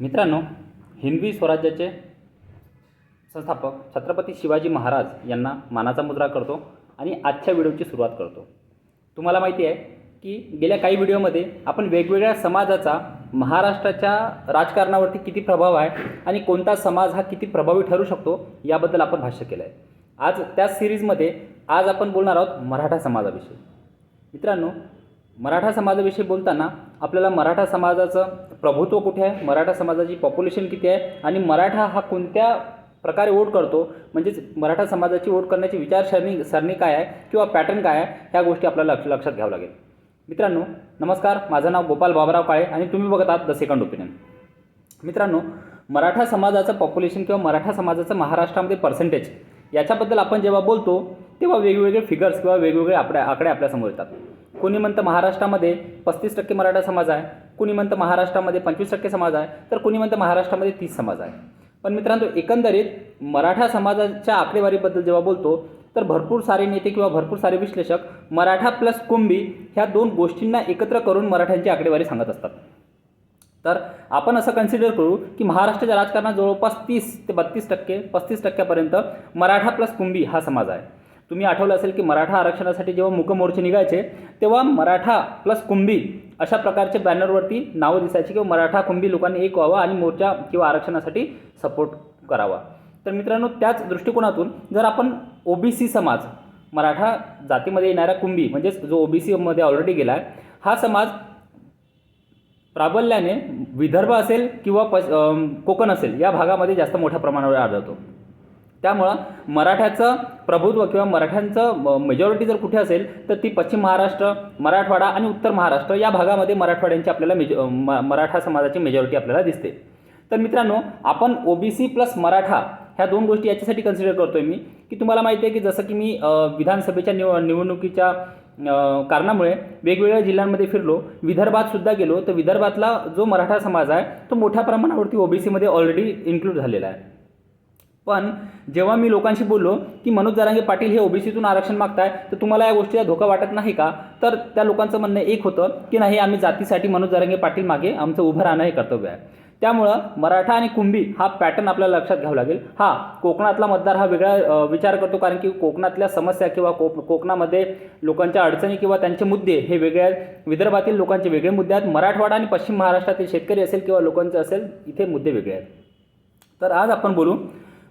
मित्रांनो हिंदवी स्वराज्याचे संस्थापक छत्रपती शिवाजी महाराज यांना मानाचा मुद्रा करतो आणि आजच्या व्हिडिओची सुरुवात करतो. तुम्हाला माहिती आहे की गेल्या काही व्हिडिओमध्ये आपण वेगवेगळ्या समाजाचा महाराष्ट्राच्या राजकारणावरती किती प्रभाव आहे आणि कोणता समाज हा किती प्रभावी ठरू शकतो याबद्दल आपण भाष्य केलं आहे आज त्याच सिरीजमध्ये आज आपण बोलणार आहोत मराठा समाजाविषयी. मित्रांनो मराठा समाजाविषयी बोलताना आपल्याला मराठा समाजाचं प्रभुत्व कुठे आहे? मराठा समाजाची पॉप्युलेशन किती आहे? आणि मराठा हा कोणत्या प्रकारे वोट करतो? म्हणजेच मराठा समाजाची वोट करण्याची विचारसरणी सरणी काय आहे? किंवा पॅटर्न काय आहे? ह्या गोष्टी आपल्याला लक्ष लक्षात घ्यावं लागेल. मित्रांनो नमस्कार. माझं नाव गोपाल बाबराव काळे आणि तुम्ही बघत आहात द सेकंड ओपिनियन मित्रांनो मराठा समाजाचं पॉप्युलेशन किंवा मराठा समाजाचं महाराष्ट्रामध्ये पर्सेंटेज याच्याबद्दल आपण जेव्हा बोलतो तेव्हा वेगवेगळे फिगर्स किंवा वेगवेगळे आकडे आकडे आपल्यासमोर येतात. कोणी म्हणतं महाराष्ट्रामध्ये पस्तीस टक्के मराठा समाज आहे? कुणी म्हणतं महाराष्ट्रामध्ये पंचवीस टक्के समाज आहे तर कुणी म्हणतं महाराष्ट्रामध्ये तीस समाज आहे. पण मित्रांनो एकंदरीत मराठा समाजाच्या आकडेवारीबद्दल जेव्हा बोलतो तर भरपूर सारे नेते किंवा भरपूर सारे विश्लेषक मराठा प्लस कुंभी ह्या दोन गोष्टींना एकत्र करून मराठ्यांची आकडेवारी सांगत असतात. तर आपण असं कन्सिडर करू की महाराष्ट्राच्या राजकारणात जवळपास तीस ते बत्तीस टक्के पस्तीस टक्क्यापर्यंत मराठा प्लस कुंभी हा समाज आहे. तुम्ही आठवलं असेल की मराठा आरक्षणासाठी जेव्हा मुकमोर्चे निघायचे तेव्हा मराठा प्लस कुंभी अशा प्रकारचे बॅनरवरती नावं दिसायची किंवा मराठा कुंभी लोकांनी एक व्हावं आणि मोर्चा किंवा आरक्षणासाठी सपोर्ट करावा. तर मित्रांनो त्याच दृष्टिकोनातून जर आपण ओबीसी समाज मराठा जातीमध्ये येणारा कुंभी म्हणजेच जो ओबीसीमध्ये ऑलरेडी गेला आहे हा समाज प्राबल्याने विदर्भ असेल किंवा पश कोकण असेल या भागामध्ये जास्त मोठ्या प्रमाणावर आढळतो. त्यामुळं मराठ्याचं प्रभुत्व किंवा मराठ्यांचं मेजॉरिटी जर कुठे असेल तर ती पश्चिम महाराष्ट्र मराठवाडा आणि उत्तर महाराष्ट्र या भागामध्ये मराठवाड्यांची आपल्याला मेज म- मराठा समाजाची मेजॉरिटी आपल्याला दिसते. तर मित्रांनो आपण ओबीसी प्लस मराठा ह्या दोन गोष्टी याच्यासाठी कन्सिडर करतोय मी की तुम्हाला माहिती आहे की जसं की मी विधानसभेच्या निव निवडणुकीच्या कारणामुळे वेगवेगळ्या जिल्ह्यांमध्ये फिरलो विदर्भात सुद्धा गेलो तर विदर्भातला जो मराठा समाज आहे तो मोठ्या प्रमाणावरती ओबीसीमध्ये ऑलरेडी इन्क्लूड झालेला आहे. पण जेव्हा मी लोकांशी बोललो की मनोज जरांगे पाटील हे ओबीसीतून आरक्षण मागताय तर तुम्हाला या गोष्टीचा धोका वाटत नाही का? तर त्या लोकांचं म्हणणं एक होतं की नाही आम्ही जातीसाठी मनोज जरांगे पाटील मागे आमचं उभं राहणं हे कर्तव्य आहे. त्यामुळं मराठा आणि कुंभी हा पॅटर्न आपल्याला लक्षात घ्यावा लागेल. हा कोकणातला मतदार हा वेगळा विचार करतो कारण की कोकणातल्या समस्या किंवा कोक कोकणामध्ये लोकांच्या अडचणी किंवा त्यांचे मुद्दे हे वेगळे आहेत. विदर्भातील लोकांचे वेगळे मुद्दे आहेत. मराठवाडा आणि पश्चिम महाराष्ट्रातील शेतकरी असेल किंवा लोकांचे असेल इथे मुद्दे वेगळे आहेत. तर आज आपण बोलू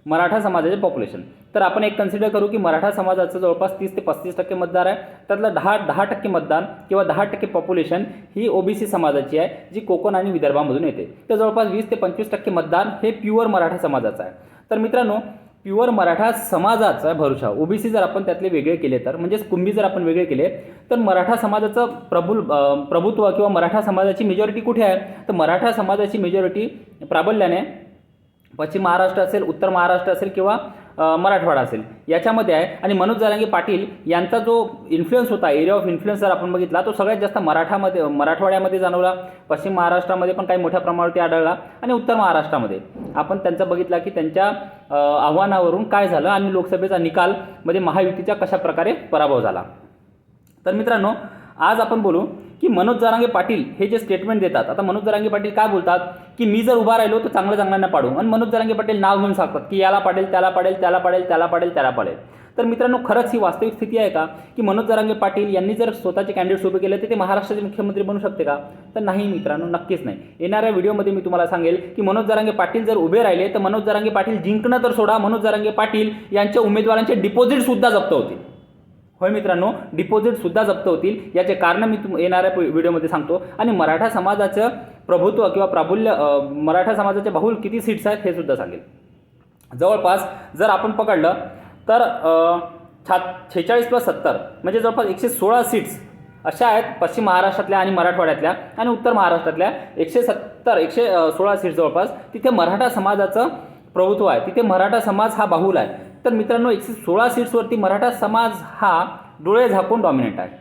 मराठा समाजाचे पॉप्युलेशन तर आपण एक कन्सिडर करू की मराठा समाजाचं जवळपास तीस ते पस्तीस टक्के मतदार आहे. त्यातलं दहा दहा टक्के मतदान किंवा दहा टक्के पॉप्युलेशन ही ओबीसी समाजाची आहे जी कोकण आणि विदर्भामधून येते. तर जवळपास वीस ते पंचवीस टक्के मतदान हे प्युअर मराठा समाजाचं आहे. तर मित्रांनो प्युअर मराठा समाजाचा भरोसा ओबीसी जर आपण त्यातले वेगळे केले तर म्हणजेच कुंभी जर आपण वेगळे केले तर मराठा समाजाचं प्रभुल प्रभुत्व किंवा मराठा समाजाची मेजॉरिटी कुठे आहे? तर मराठा समाजाची मेजॉरिटी प्राबल्याने पश्चिम महाराष्ट्र असेल उत्तर महाराष्ट्र असेल किंवा मराठवाडा असेल. याच्यामध्ये आहे. आणि मनोज जरांगे पाटील यांचा जो इन्फ्लुएन्स होता एरिया ऑफ इन्फ्लुएन्स जर आपण बघितला तो सगळ्यात जास्त मराठामध्ये मराठवाड्यामध्ये जाणवला. पश्चिम महाराष्ट्रामध्ये पण काही मोठ्या प्रमाणावरती आढळला. आणि उत्तर महाराष्ट्रामध्ये आपण त्यांचा बघितला की त्यांच्या आव्हानावरून काय झालं आणि लोकसभेचा निकालमध्ये महायुतीचा कशा प्रकारे पराभव झाला. तर मित्रांनो आज आपण बोलू की मनोज जरांगे पाटील हे जे स्टेटमेंट देतात आता मनोज जरांगे पाटील काय बोलतात? की मी जर उभा राहिलो तर चांगलं चांगल्यांना पाडू. आणि मनोज जरांगे पाटील नाव घेऊन सांगतात की याला पाडेल त्याला पाडेल त्याला पाडेल त्याला पाडेल त्याला पाडेल. तर मित्रांनो खरंच ही वास्तविक स्थिती आहे का? की मनोज जरांगे पाटील यांनी जर स्वतःचे कॅन्डिडेट्स उभे केले तर ते महाराष्ट्राचे मुख्यमंत्री बनू शकते का? तर नाही मित्रांनो नक्कीच नाही. येणाऱ्या व्हिडिओमध्ये मी तुम्हाला सांगेल की मनोज जरांगे पाटील जर उभे राहिले तर मनोज जरांगे पाटील जिंकणं तर सोडा. मनोज जरांगे पाटील यांच्या उमेदवारांचे डिपॉझिट सुद्धा जप्त होतील. होय मित्रांनो डिपॉझिटसुद्धा जप्त होतील. याचे कारण मी तुम येणाऱ्या व्हिडिओमध्ये सांगतो. आणि मराठा समाजाचं प्रभुत्व किंवा प्राबल्य मराठा समाजाचे बहुल किती सीट्स आहेत हे सुद्धा सांगेल. जवळपास जर आपण पकडलं तर छा छेचाळीस प्लस सत्तर म्हणजे जवळपास एकशे सोळा सीट्स अशा आहेत पश्चिम महाराष्ट्रातल्या आणि मराठवाड्यातल्या आणि उत्तर महाराष्ट्रातल्या. एकशे सत्तर एकशे सोळा सीट्स जवळपास. तिथे मराठा समाजाचं प्रभुत्व आहे. तिथे मराठा समाज हा बाहुल आहे. तर मित्रांनो एकशे सोळा सीट्सवरती मराठा समाज हा डोळे झाकून डॉमिनेट आहे.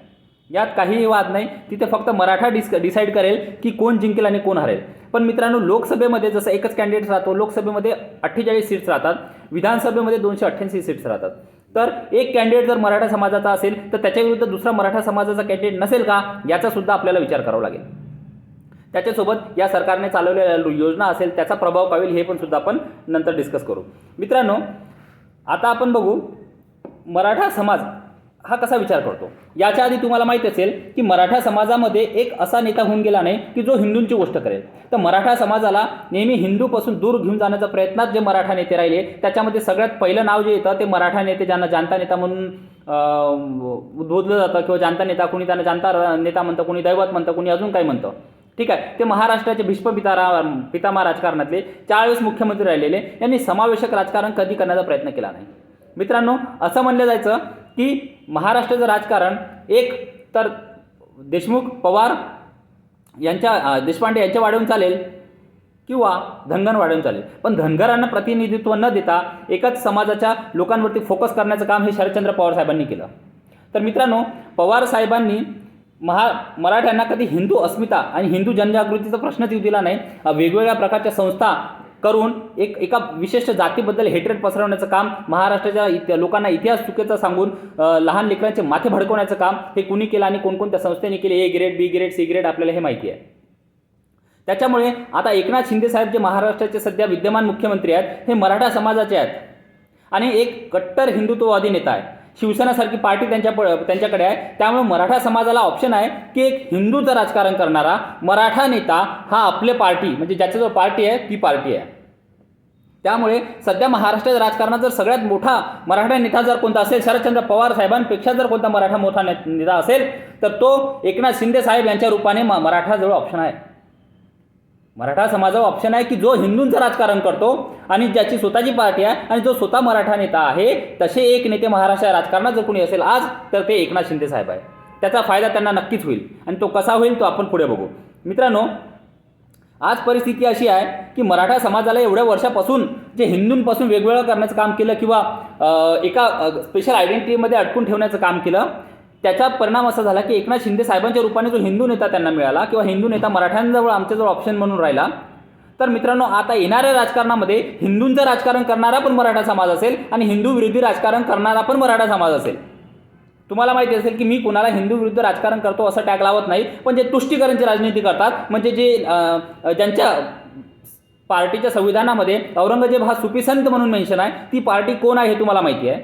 यात काहीही वाद नाही. तिथे फक्त मराठा डिस डिसाईड करेल की कोण जिंकेल आणि कोण हरेल. पण मित्रांनो लोकसभेमध्ये जसं एकच कॅन्डिडेट राहतो लोकसभेमध्ये अठ्ठेचाळीस सीट्स राहतात. विधानसभेमध्ये दोनशे अठ्ठ्याऐंशी सीट्स राहतात. तर एक कॅन्डिडेट जर मराठा समाजाचा असेल तर त्याच्या विरुद्ध दुसरा मराठा समाजाचा कॅन्डिडेट नसेल का? याचा सुद्धा आपल्याला विचार करावा लागेल. त्याच्यासोबत या सरकारने चालवलेल्या योजना असेल त्याचा प्रभाव पावेल होईल हे पण सुद्धा आपण नंतर डिस्कस करू. मित्रांनो आता आपण बघू मराठा समाज हा कसा विचार करतो? याच्या आधी तुम्हाला माहीत असेल की मराठा समाजामध्ये एक असा नेता होऊन गेला नाही की जो हिंदूंची गोष्ट करेल. तर मराठा समाजाला नेहमी हिंदूपासून दूर घेऊन जाण्याचा प्रयत्नात जे मराठा नेते राहिले त्याच्यामध्ये सगळ्यात पहिलं नाव जे येतं ते मराठा नेते ज्यांना जाणता नेता म्हणून उद्बोधलं जातं किंवा जाणता नेता कोणी त्यांना जाणता नेता म्हणतं कोणी दैवत म्हणतं कोणी अजून काही म्हणतं. ठीक आहे? ते महाराष्ट्राचे भीष्म पितारा पितामा राजकारणातले चाळीस मुख्यमंत्री राहिलेले. यांनी समावेशक राजकारण कधी करण्याचा प्रयत्न केला नाही. मित्रांनो असं म्हणलं जायचं की महाराष्ट्राचं राजकारण एक तर देशमुख पवार यांच्या देशपांडे यांच्या वाढवून चालेल किंवा धनगर वाढवून चालेल. पण धनगरांना प्रतिनिधित्व न देता एकच समाजाच्या लोकांवरती फोकस करण्याचं काम हे शरदचंद्र पवार साहेबांनी केलं. तर मित्रांनो पवार साहेबांनी महा मराठ्यांना कधी हिंदू अस्मिता आणि हिंदू जनजागृतीचा प्रश्नच येऊ दिला नाही. वेगवेगळ्या प्रकारच्या संस्था करून एक एका विशिष्ट जातीबद्दल हेट्रेड पसरवण्याचं काम महाराष्ट्राच्या इत लोकांना इतिहास चुकीचा सांगून लहान लेकरांचे माथे भडकवण्याचं काम हे कुणी केलं आणि कोणकोणत्या संस्थेने केले A grade B grade C grade आपल्याला हे माहिती आहे. त्याच्यामुळे आता एकनाथ शिंदे साहेब जे महाराष्ट्राचे सध्या विद्यमान मुख्यमंत्री आहेत हे मराठा समाजाचे आहेत. आणि एक कट्टर हिंदुत्ववादी नेता आहे. शिवसेनासारखी पार्टी त्यांच्या त्यांच्याकडे आहे. त्यामुळे मराठा समाजाला ऑप्शन आहे की एक हिंदूचं राजकारण करणारा मराठा नेता हा आपले पार्टी म्हणजे ज्याच्याजवळ पार्टी आहे ती पार्टी आहे. त्यामुळे सध्या महाराष्ट्राच्या राजकारणात जर सगळ्यात मोठा मराठा नेता जर कोणता असेल शरदचंद्र पवार साहेबांपेक्षा जर कोणता मराठा मोठा नेता असेल तर तो एकनाथ शिंदे साहेब यांच्या रूपाने म- मराठाजवळ ऑप्शन आहे. मराठा समाजावर ऑप्शन आहे की जो हिंदूंचं राजकारण करतो आणि ज्याची स्वतःची पार्टी आहे आणि जो स्वतः मराठा नेता आहे तसे एक नेते महाराष्ट्र राजकारणात जर कोणी असेल आज तर ते एकनाथ शिंदे साहेब आहे. त्याचा फायदा त्यांना नक्कीच होईल आणि तो कसा होईल तो आपण पुढे बघू. मित्रांनो आज परिस्थिती अशी आहे की मराठा समाजाला एवढ्या वर्षापासून जे हिंदूंपासून वेगवेगळं करण्याचं काम केलं किंवा एका स्पेशल आयडेंटिटीमध्ये अडकून ठेवण्याचं काम केलं त्याचा परिणाम असा झाला की एकनाथ शिंदे साहेबांच्या रूपाने जो हिंदू नेता त्यांना मिळाला किंवा हिंदू नेता मराठ्यांजवळ आमच्याजवळ ऑप्शन म्हणून राहिला तर मित्रांनो आता येणाऱ्या राजकारणामध्ये हिंदूंचं राजकारण करणारा पण मराठा समाज असेल आणि हिंदू विरोधी राजकारण करणारा पण मराठा समाज असेल. तुम्हाला माहिती असेल की मी कुणाला हिंदू विरुद्ध राजकारण करतो असं टॅग लावत नाही पण जे तुष्टीकरणची राजनीती करतात म्हणजे जे ज्यांच्या पार्टीच्या संविधानामध्ये औरंगजेब हा सुपीसंत म्हणून मेन्शन आहे ती पार्टी कोण आहे हे तुम्हाला माहिती आहे?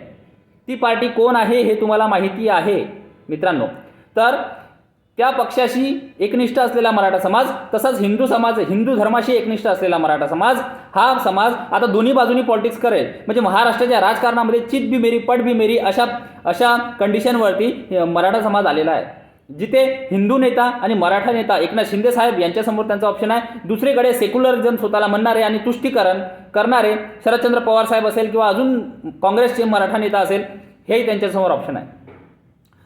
ती पार्टी कोण आहे हे तुम्हाला माहिती आहे? मित्रांनो. तर त्या पक्षाशी एकनिष्ठ असलेला मराठा समाज तसंच हिंदू समाज हिंदू धर्माशी एकनिष्ठ असलेला मराठा समाज हा समाज आता दोन्ही बाजूनी पॉलिटिक्स करेल. म्हणजे महाराष्ट्राच्या राजकारणामध्ये चित बी मेरी पट बी मेरी अशा अशा कंडिशनवरती मराठा समाज आलेला आहे. जिथे हिंदू नेता आणि मराठा नेता एकनाथ शिंदे साहेब यांच्यासमोर त्यांचा ऑप्शन आहे. दुसरीकडे सेक्युलरिझम स्वतःला म्हणणारे आणि तुष्टीकरण करणारे शरदचंद्र पवार साहेब असेल किंवा अजून काँग्रेसचे मराठा नेता असेल हेही त्यांच्यासमोर ऑप्शन आहे.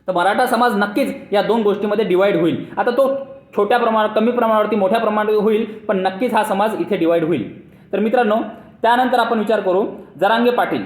तर मराठा समाज नक्कीच या दोन गोष्टीमध्ये डिवाईड होईल. आता तो छोट्या प्रमाणात कमी प्रमाणावरती मोठ्या प्रमाणात होईल पण नक्कीच हा समाज इथे डिवाईड होईल. तर मित्रांनो त्यानंतर आपण विचार करू जरांगे पाटील.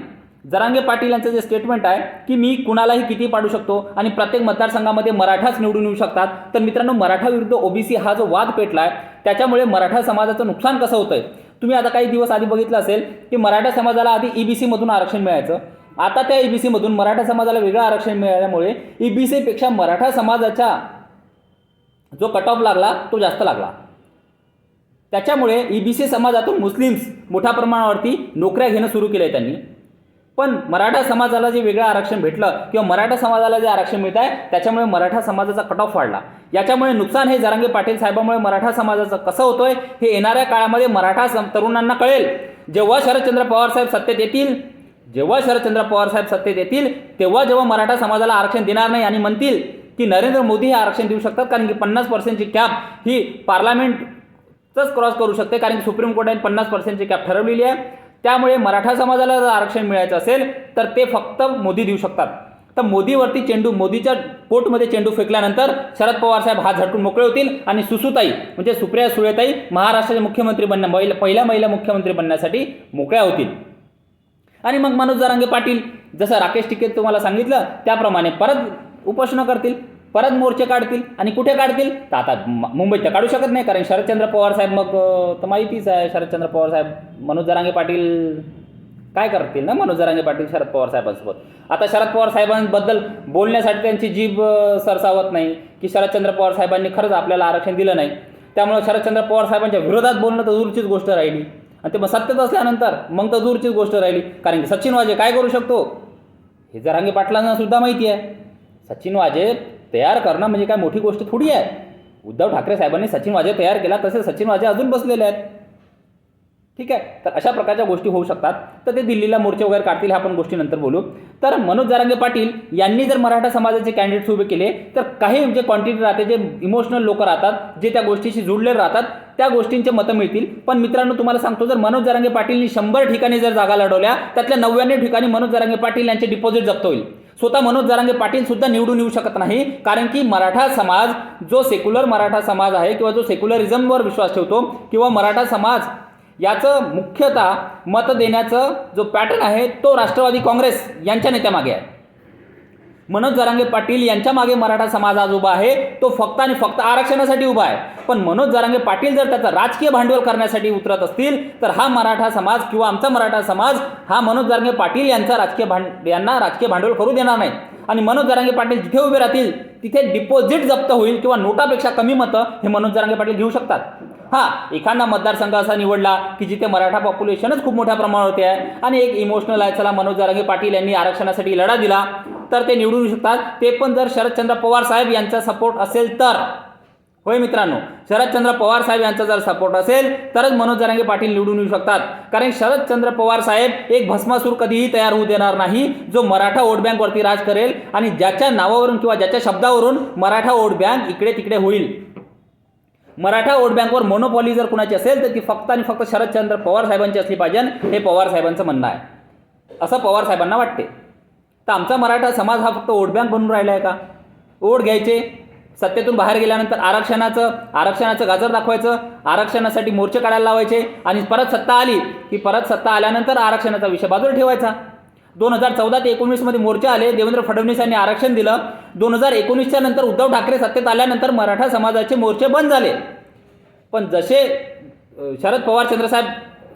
जरांगे पाटील यांचं जे स्टेटमेंट आहे की मी कुणालाही किती पाडू शकतो आणि प्रत्येक मतदारसंघामध्ये मराठाच निवडून येऊ शकतात तर मित्रांनो मराठा विरुद्ध ओबीसी हा जो वाद पेटला आहे त्याच्यामुळे मराठा समाजाचं नुकसान कसं होतं आहे तुम्ही आता काही दिवस आधी बघितलं असेल की मराठा समाजाला आधी E ईबीसीमधून आरक्षण मिळायचं. आता त्या ईबीसीमधून मराठा समाजाला वेगळं आरक्षण मिळाल्यामुळे ईबीसीपेक्षा मराठा समाजाच्या जो कट ऑफ लागला तो जास्त लागला. त्याच्यामुळे E ईबीसी समाजातून मुस्लिम्स मोठ्या प्रमाणावरती नोकऱ्या घेणं सुरू केलं आहे त्यांनी. पण मराठा समाजाला जे वेगळं आरक्षण भेटलं किंवा मराठा समाजाला जे आरक्षण मिळत आहे त्याच्यामुळे मराठा समाजाचा कट ऑफ वाढला. याच्यामुळे नुकसान हे जरांगे पाटील साहेबांमुळे मराठा समाजाचं कसं होतोय हे येणाऱ्या काळामध्ये मराठा सम तरुणांना कळेल. जेव्हा शरदचंद्र पवार साहेब सत्तेत येतील जेव्हा शरदचंद्र पवार साहेब सत्तेत येतील तेव्हा जेव्हा मराठा समाजाला आरक्षण देणार नाही आणि म्हणतील की नरेंद्र मोदी हे आरक्षण देऊ शकतात कारण की पन्नास पर्सेंटची कॅप ही पार्लमेंटच क्रॉस करू शकते कारण की सुप्रीम कोर्टाने पन्नास पर्सेंटची कॅप ठरवलेली आहे. त्यामुळे मराठा समाजाला जर आरक्षण मिळायचं असेल तर ते फक्त मोदी देऊ शकतात. तर मोदीवरती चेंडू मोदीच्या पोटमध्ये चेंडू फेकल्यानंतर शरद पवार साहेब हात झटकून मोकळे होतील आणि सुसुताई म्हणजे सुप्रिया सुळेताई महाराष्ट्राचे मुख्यमंत्री बनण्या महिला पहिल्या महिला मुख्यमंत्री बनण्यासाठी मोकळ्या होतील. आणि मग मनोज जरांगे पाटील जसं राकेश टिकेत तुम्हाला सांगितलं त्याप्रमाणे परत उपोषणं करतील परत मोर्चे काढतील आणि कुठे काढतील? तर आता मुंबईत तर काढू शकत नाही कारण शरदचंद्र पवार साहेब मग तर माहितीच आहे शरदचंद्र पवार साहेब मनोज जरांगे पाटील काय करतील ना मनोज जरांगे पाटील शरद पवार साहेबांसोबत? आता शरद पवार साहेबांबद्दल बोलण्यासाठी त्यांची जीभ सरसावत नाही की शरदचंद्र पवार साहेबांनी खरंच आपल्याला आरक्षण दिलं नाही. त्यामुळे शरदचंद्र पवार साहेबांच्या विरोधात बोलणं तर दूरचीच गोष्ट राहिली. आणि ते मग सत्तेत असल्यानंतर मग तर दूरचीच गोष्ट राहिली. कारण की सचिन वाजे काय करू शकतो? हे जरांगे पाटलांना सुद्धा माहिती आहे. सचिन वाजे तयार करणं म्हणजे काय मोठी गोष्ट थोडी आहे. उद्धव ठाकरे साहेबांनी सचिन वाजे तयार केला तसे सचिन वाजे अजून बसलेले आहेत. ठीक आहे? तर अशा प्रकारच्या गोष्टी होऊ शकतात. तर ते दिल्लीला मोर्चे वगैरे काढतील ह्या आपण गोष्टी नंतर बोलू. तर मनोज जारांगे पाटील यांनी जर मराठा समाजाचे कॅन्डिडेट्स उभे केले तर काही म्हणजे जे क्वांटिटी राहते जे इमोशनल लोक राहतात जे त्या गोष्टीशी जुळलेले राहतात त्या गोष्टींचे मतं मिळतील. पण मित्रांनो तुम्हाला सांगतो जर मनोज जरांगे पाटीलनी शंभर ठिकाणी जर जागा लढवल्या त्यातल्या नव्याण्णव ठिकाणी मनोज जरांगे पाटील यांचे डिपॉझिट जप्त होईल. स्वतः मनोज जरांगे पाटील सुद्धा निवडून येऊ शकत नाही कारण की मराठा समाज जो सेक्युलर मराठा समाज आहे किंवा जो सेक्युलरिझमवर विश्वास ठेवतो किंवा मराठा समाज याचं मुख्यतः मत देण्याचं जो पॅटर्न आहे तो राष्ट्रवादी काँग्रेस यांच्या नेत्यामागे आहे. मनोज जरांगे पाटील यांच्या मागे मराठा समाज आज उभा आहे. तो फक्त आणि फक्त आरक्षणासाठी उभा आहे. पण मनोज जरांगे पाटील जर त्याचं राजकीय भांडवल करण्यासाठी उतरत असतील तर हा मराठा समाज किंवा आमचा मराठा समाज हा मनोज जरांगे पाटील यांचा राजकीय भांड यांना राजकीय भांडवल करू देणार नाही. आणि मनोज जरांगे पाटील जिथे उभे राहतील तिथे डिपॉझिट जप्त होईल किंवा नोटापेक्षा कमी मतं हे मनोज जरांगे पाटील घेऊ शकतात. हा एखादा मतदारसंघ असा निवडला की जिथे मराठा पॉप्युलेशनच खूप मोठ्या प्रमाणावरती आहे. आणि एक इमोशनल आहे चला मनोज जरांगे पाटील यांनी आरक्षणासाठी लढा दिला. तर ते निवडून येऊ शकतात. ते पण जर शरदचंद्र पवार साहेब यांचा सपोर्ट असेल तर. होय मित्रांनो शरदचंद्र पवार साहेब यांचा जर सपोर्ट असेल तरच मनोज जरांगे पाटील निवडून येऊ शकतात. कारण शरदचंद्र पवार साहेब एक भस्मासूर कधीही तयार होऊ देणार नाही जो मराठा वोट बँकवरती राज करेल आणि ज्याच्या नावावरून किंवा ज्याच्या शब्दावरून मराठा वोट बँक इकडे तिकडे होईल. मराठा वोट बँकवर मोनोपॉली जर कुणाची असेल तर ती फक्त आणि फक्त शरदचंद्र पवार साहेबांची असली पाहिजे हे पवार साहेबांचं म्हणणं आहे. असं पवार साहेबांना वाटते. तर आमचा मराठा समाज हा फक्त वोट बँक बनून राहिला आहे का? वोट घ्यायचे सत्तेतून बाहेर गेल्यानंतर आरक्षणाचं आरक्षणाचं गाजर दाखवायचं आरक्षणासाठी मोर्चे काढायला लावायचे आणि परत सत्ता आली की परत सत्ता आल्यानंतर आरक्षणाचा विषय बाजूला ठेवायचा. दोन हजार चौदा ते एकोणीसमध्ये मोर्चे आले देवेंद्र फडणवीस यांनी आरक्षण दिलं. दोन हजार एकोणीसच्या नंतर उद्धव ठाकरे सत्तेत आल्यानंतर मराठा समाजाचे मोर्चे बंद झाले. पण जसे शरद पवार चंद्रसाहेब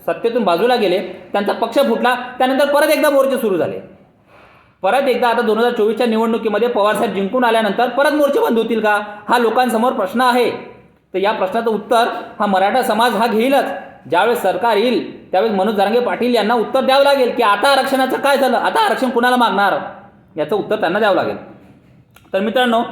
सत्तेतून बाजूला गेले त्यांचा पक्ष फुटला त्यानंतर परत एकदा मोर्चे सुरू झाले. परत एकदा आता दोन हजार चोवीसच्या निवडणुकीमध्ये पवारसाहेब जिंकून आल्यानंतर परत मोर्चे बंद होतील का? हा लोकांसमोर प्रश्न आहे. तर या प्रश्नाचं उत्तर हा मराठा समाज हा घेईलच. ज्यावेळेस सरकार येईल त्यावेळेस मनोज जारंगे पाटील यांना उत्तर द्यावं लागेल की आता आरक्षणाचं काय झालं? आता आरक्षण कुणाला मागणार? याचं उत्तर त्यांना द्यावं लागेल. तर मित्रांनो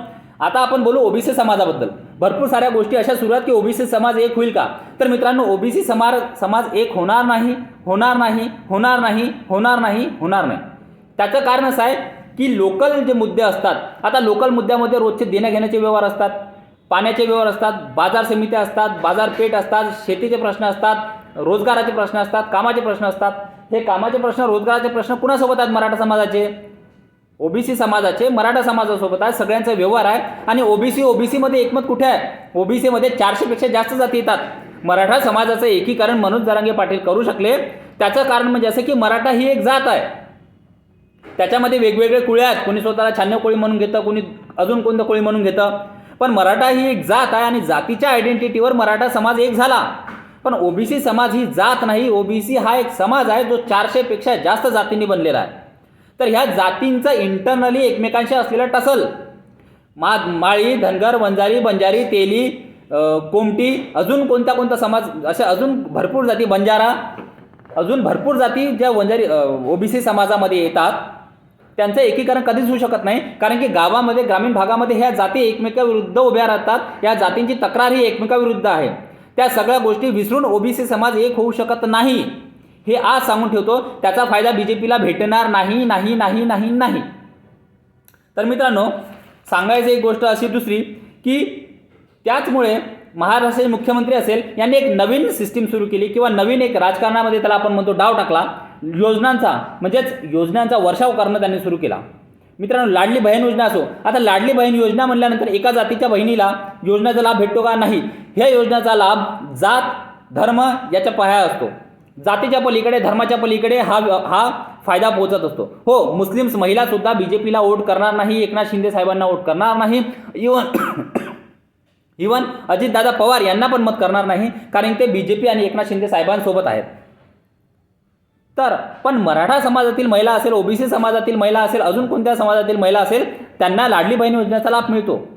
आता आपण बोलू ओबीसी समाजाबद्दल. भरपूर साऱ्या गोष्टी अशा सुरू आहेत की ओबीसी समाज एक होईल का? तर मित्रांनो ओबीसी समाज समाज एक होणार नाही होणार नाही होणार नाही होणार नाही होणार नाही. त्याचं कारण असं आहे की लोकल जे मुद्दे असतात आता लोकल मुद्द्यामध्ये रोजचे देण्याघेण्याचे व्यवहार असतात पाण्याचे व्यवहार असतात बाजार समित्या असतात बाजारपेठ असतात शेतीचे प्रश्न असतात रोजगाराचे प्रश्न असतात कामाचे प्रश्न असतात. हे कामाचे प्रश्न रोजगाराचे प्रश्न कुणासोबत आहेत मराठा समाजाचे? ओबीसी समाजाचे मराठा समाजासोबत आहे सगळ्यांचा व्यवहार आहे. आणि ओबीसी ओबीसीमध्ये एकमत कुठे आहे? ओबीसीमध्ये चारशेपेक्षा जास्त जाती येतात. मराठा समाजाचं एकीकरण मनोज जरांगे पाटील करू शकले. त्याचं कारण म्हणजे असं की मराठा ही एक जात आहे. त्याच्यामध्ये वेगवेगळे कुळे आहेत. कोणी स्वतःला छान्य कोळी म्हणून घेतं कोणी अजून कोणतं कोळी म्हणून घेतं. पण मराठा ही एक जात आहे आणि जातीच्या आयडेंटिटीवर मराठा समाज एक झाला. पण ओबीसी समाज ही जात नाही. ओबीसी हा एक समाज आहे जो चारशेपेक्षा जास्त जातींनी बनलेला आहे. तर ह्या जातींचं इंटरनली एकमेकांशी असलेलं टसल. मा माळी धनगर वंजारी बंजारी तेली कोमटी अजून कोणता कोणता समाज अशा अजून भरपूर जाती बंजारा अजून भरपूर जाती ज्या वंजारी ओबीसी समाजामध्ये येतात. त्यांचं एकीकरण कधीच होऊ शकत नाही. कारण की गावामध्ये ग्रामीण भागामध्ये ह्या जाती एकमेकाविरुद्ध उभ्या राहतात. या जातींची तक्रार ही एकमेकाविरुद्ध आहे. त्या सगळ्या गोष्टी विसरून ओबीसी समाज एक होऊ शकत नाही. हे आज सांगून ठेवतो. त्याचा फायदा बी जे पीला भेटणार नाही नाही नाही नाही नाही. तर मित्रांनो सांगायचं एक गोष्ट अशी दुसरी की त्याचमुळे महाराष्ट्राचे मुख्यमंत्री असेल यांनी एक नवीन सिस्टीम सुरू केली किंवा नवीन एक राजकारणामध्ये त्याला आपण म्हणतो डाव टाकला. योजनांचा म्हणजेच योजनांचा वर्षाव करणं त्यांनी सुरू केला. मित्रांनो लाडली बहीण योजना असो आता लाडली बहीण योजना म्हणल्यानंतर एका जातीच्या बहिणीला योजनेचा लाभ भेटतो का नाही? ह्या योजनेचा लाभ जात धर्म याच्या पाया असतो. जातीच्या पलीकडे धर्माच्या पलीकडे हा हा फायदा पोहोचत असतो. हो मुस्लिम्स महिला सुद्धा बीजेपीला वोट करणार नाही एकनाथ शिंदे साहेबांना वोट करणार नाही. इवन इवन अजितदादा पवार यांना पण मत करणार नाही कारण ते बीजेपी आणि एकनाथ शिंदे साहेबांसोबत आहेत. तर पण मराठा समाजातील महिला असेल ओबीसी समाजातील महिला असेल अजून कोणत्या समाजातील महिला असेल त्यांना लाडली बहीण योजनेचा लाभ मिळतो.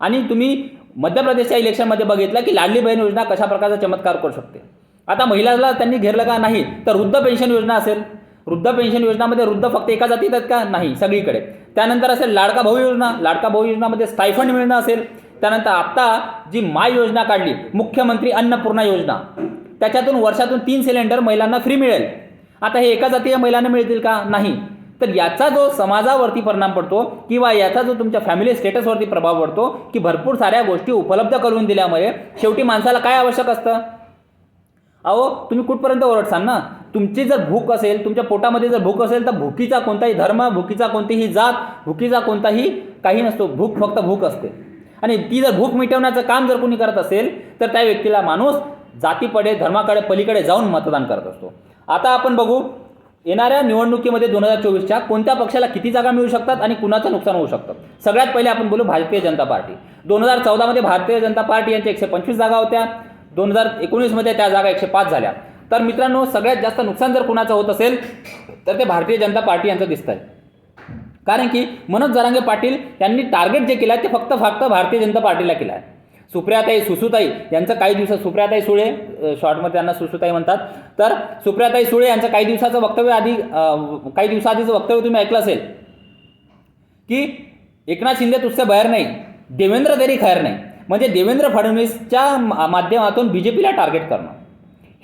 आणि तुम्ही मध्य प्रदेशच्या इलेक्शनमध्ये बघितलं की लाडली बहीण योजना कशा प्रकारचा चमत्कार करू शकते. आता महिलाला त्यांनी घेरलं का नाही? तर वृद्ध पेन्शन योजना असेल. वृद्ध पेन्शन योजनामध्ये वृद्ध फक्त एका जातीत आहेत का? नाही सगळीकडे. त्यानंतर असेल लाडका भाऊ योजना. लाडका भाऊ योजनामध्ये स्टायफंड मिळणं असेल. त्यानंतर आत्ता जी माय योजना काढली मुख्यमंत्री अन्नपूर्णा योजना. त्याच्यातून वर्षातून तीन सिलेंडर महिलांना फ्री मिळेल. आता हे एका जातीय महिलांना मिळतील का? नाही. तर याचा जो समाजावरती परिणाम पडतो किंवा याचा जो तुमच्या फॅमिली स्टेटसवरती प्रभाव पडतो की भरपूर साऱ्या गोष्टी उपलब्ध करून दिल्यामुळे शेवटी माणसाला काय आवश्यक असतं? अहो तुम्ही कुठपर्यंत ओरडसान ना? तुमची जर भूक असेल तुमच्या पोटामध्ये जर भूक असेल तर भुकीचा कोणताही धर्म भुकीचा कोणतीही जात भुकीचा कोणताही काही नसतो. भूक फक्त भूक असते. आणि ती जर भूक मिटवण्याचं काम जर कोणी करत असेल तर त्या व्यक्तीला माणूस जातीपडे धर्माकडे पलीकडे जाऊन मतदान करत असतो. आता आपण बघू येणाऱ्या निवडणुकीमध्ये दोन हजार चोवीसच्या कोणत्या पक्षाला किती जागा मिळू शकतात आणि कुणाचं नुकसान होऊ शकतं? सगळ्यात पहिले आपण बोलू भारतीय जनता पार्टी. दोन हजार चौदामध्ये भारतीय जनता पार्टी यांच्या एकशे पंचवीस जागा होत्या. दोन हजार एकोणीसमध्ये त्या जागा एकशे पाच झाल्या. तर मित्रांनो सगळ्यात जास्त नुकसान जर कुणाचं होत असेल तर ते भारतीय जनता पार्टी यांचं दिसतं आहे कारण की मनोज जरांगे पाटील यांनी टार्गेट जे केलं आहे ते फक्त फक्त भारतीय जनता पार्टीला केलं आहे सुप्रियाताई सुसुताई यांचं काही दिवसात सुप्रियाताई सुळे शॉर्टमध्ये त्यांना सुसुताई म्हणतात. तर सुप्रियाताई सुळे यांचं काही दिवसाचं वक्तव्य आधी काही दिवसाआधीचं वक्तव्य तुम्ही ऐकलं असेल. की एकनाथ शिंदे तुझसे बाहेर नाही देवेंद्र तरी खैर नाही. म्हणजे देवेंद्र फडणवीसच्या मा- माध्यमातून बी जे पीला टार्गेट करणं.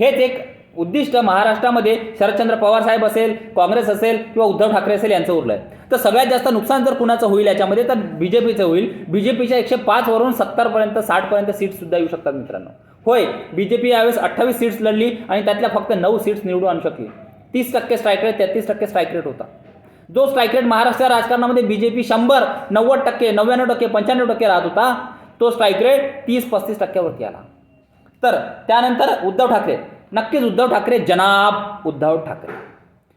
हेच एक उद्दिष्ट महाराष्ट्रामध्ये शरदचंद्र पवार साहेब असेल काँग्रेस असेल किंवा उद्धव ठाकरे असेल यांचं उरलं आहे तर सगळ्यात जास्त नुकसान जर कुणाचं होईल याच्यामध्ये तर बी जे पीचं होईल. बी जे पीच्या एकशे पाचवरून सत्तरपर्यंत साठपर्यंत सीट्ससुद्धा येऊ शकतात मित्रांनो. होय बी जे पी यावेळेस अठ्ठावीस सीट्स लढली आणि त्यातल्या फक्त नऊ सीट्स निवडून आणू शकली. तीस टक्के स्ट्राईक रेट तेहतीस टक्के स्ट्राईक रेट होता. जो स्ट्राईक रेट महाराष्ट्र राजकारणामध्ये बी जे पी शंभर नव्वद टक्के नव्याण्णव टक्के पंच्याण्णव टक्के राहत होता तो स्ट्राईक रेट तीस पस्तीस टक्क्यावरती आला. तर त्यानंतर उद्धव ठाकरे नक्कीच उद्धव ठाकरे जनाब उद्धव ठाकरे.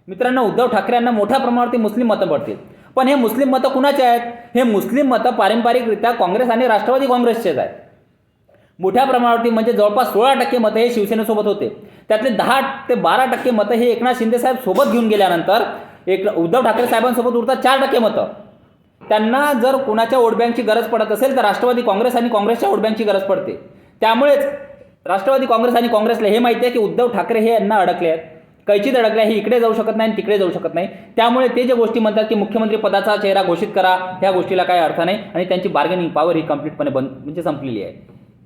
मित्रांनो उद्धव ठाकरे यांना मोठ्या प्रमाणावरती मुस्लिम मतं पडतील. पण हे मुस्लिम मतं कुणाचे आहेत? हे मुस्लिम मतं पारंपरिकरित्या काँग्रेस आणि राष्ट्रवादी काँग्रेसचेच आहेत. मोठ्या प्रमाणावरती म्हणजे जवळपास सोळा टक्के मतं हे शिवसेनेसोबत होते. त्यातले दहा ते बारा टक्के मतं हे एकनाथ शिंदे साहेब सोबत घेऊन गेल्यानंतर एक उद्धव ठाकरे साहेबांसोबत उरतात चार टक्के मतं. त्यांना जर कोणाच्या वोट बँकची गरज पडत असेल तर राष्ट्रवादी काँग्रेस आणि काँग्रेसच्या वोट बँकची गरज पडते. त्यामुळेच राष्ट्रवादी काँग्रेस आणि काँग्रेसला हे माहिती आहे की उद्धव ठाकरे हे यांना अडकले आहेत. कैचीत अडकले आहे, हे इकडे जाऊ शकत नाही आणि तिकडे जाऊ शकत नाही. त्यामुळे ते जे गोष्टी म्हणतात की मुख्यमंत्री पदाचा चेहरा घोषित करा ह्या गोष्टीला काही अर्थ नाही आणि त्यांची बार्गेनिंग पॉवर ही कम्प्लीटपणे बंद म्हणजे संपलेली आहे.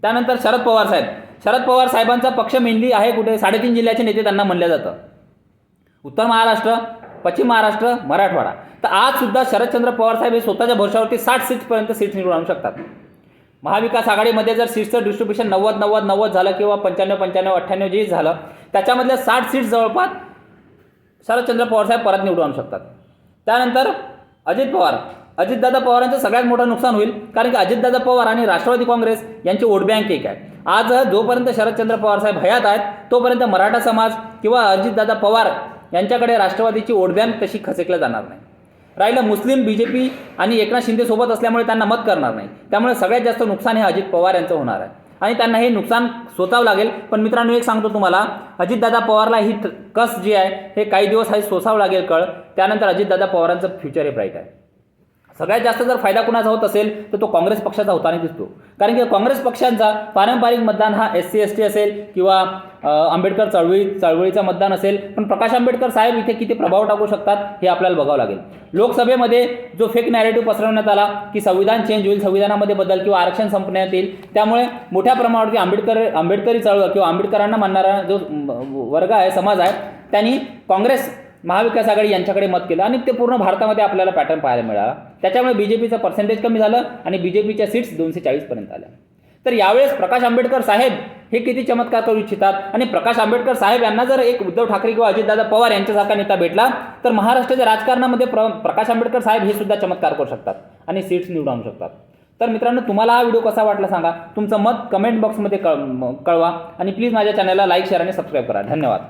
त्यानंतर शरद पवार साहेब. शरद पवार साहेबांचा पक्ष मेनली आहे कुठे? साडेतीन जिल्ह्याचे नेते त्यांना म्हणलं जातं. उत्तर महाराष्ट्र पश्चिम महाराष्ट्र मराठवाडा. तर आज सुद्धा शरदचंद्र पवार साहेब हे स्वतःच्या भरोशावरती साठ सीट्सपर्यंत सीट्स निवडून आणू शकतात. महाविकास आघाडीमध्ये जर सीट्सचं डिस्ट्रीब्युशन नव्वद नव्वद नव्वद झालं किंवा पंच्याण्णव पंच्याण्णव अठ्ठ्याण्णव जे झालं त्याच्यामधल्या साठ सीट्स जवळपास शरदचंद्र पवार साहेब परत निवडून आणू शकतात. त्यानंतर अजित पवार. अजितदादा पवारांचं सगळ्यात मोठं नुकसान होईल कारण की अजितदादा पवार आणि राष्ट्रवादी काँग्रेस यांची वोट बँक एक आहे. आज जोपर्यंत शरदचंद्र पवार साहेब हयात आहेत तोपर्यंत मराठा समाज किंवा अजितदादा पवार यांच्याकडे राष्ट्रवादीची वोट बँक तशी खचकल्या जाणार नाही. राहिलं मुस्लिम बी जे पी आणि एकनाथ शिंदेसोबत असल्यामुळे त्यांना मत करणार नाही. त्यामुळे सगळ्यात जास्त नुकसान हे अजित पवार यांचं होणार आहे. आणि त्यांना हे नुकसान सोचावं लागेल. पण मित्रांनो एक सांगतो तुम्हाला अजितदादा पवारला ही कस जी आहे हे काही दिवस हे सोसावं लागेल कळ. त्यानंतर अजितदादा पवारांचं फ्युचर हे ब्राईट आहे. सगळ्यात जास्त जर फायदा कुणाचा होत असेल तर तो काँग्रेस पक्षाचा होताना दिसतो. कारण की काँग्रेस पक्षांचा पारंपरिक मतदान हा एस सी एस टी असेल किंवा आंबेडकर चळवळी चळवळीचा मतदान असेल पण प्रकाश आंबेडकर साहेब इथे किती प्रभाव टाकू शकतात हे आपल्याला बघावं लागेल. लोकसभेमध्ये जो फेक नॅरेटिव्ह पसरवण्यात आला की संविधान चेंज होईल संविधानामध्ये बदल किंवा आरक्षण संपण्यात येईल त्यामुळे मोठ्या प्रमाणावरती आंबेडकर आंबेडकरी चळवळ किंवा आंबेडकरांना मानणारा जो वर्ग आहे समाज आहे त्यांनी काँग्रेस महाविकास आघाडी यांच्याकडे मत केलं आणि ते पूर्ण भारतामध्ये आपल्याला पॅटर्न पाहायला मिळाला. त्याच्यामुळे बी जे पीचं पर्सेंटेज कमी झालं आणि बी जे पीच्या सीट्स दोनशे चाळीसपर्यंत आल्या. तर यावेळेस प्रकाश आंबेडकर साहेब हे किती चमत्कार करू इच्छितात? आणि प्रकाश आंबेडकर साहेब यांना जर एक उद्धव ठाकरे किंवा अजितदादा पवार यांच्यासारखा नेता भेटला तर महाराष्ट्राच्या राजकारणामध्ये प्र प्रकाश आंबेडकर साहेब हे सुद्धा चमत्कार करू शकतात आणि सीट्स निवडून आणू शकतात. तर मित्रांनो तुम्हाला हा व्हिडिओ कसा वाटला सांगा. तुमचं मत कमेंट बॉक्समध्ये कळ कळवा. आणि प्लीज माझ्या चॅनलला लाईक शेअर आणि सबस्क्राईब करा. धन्यवाद.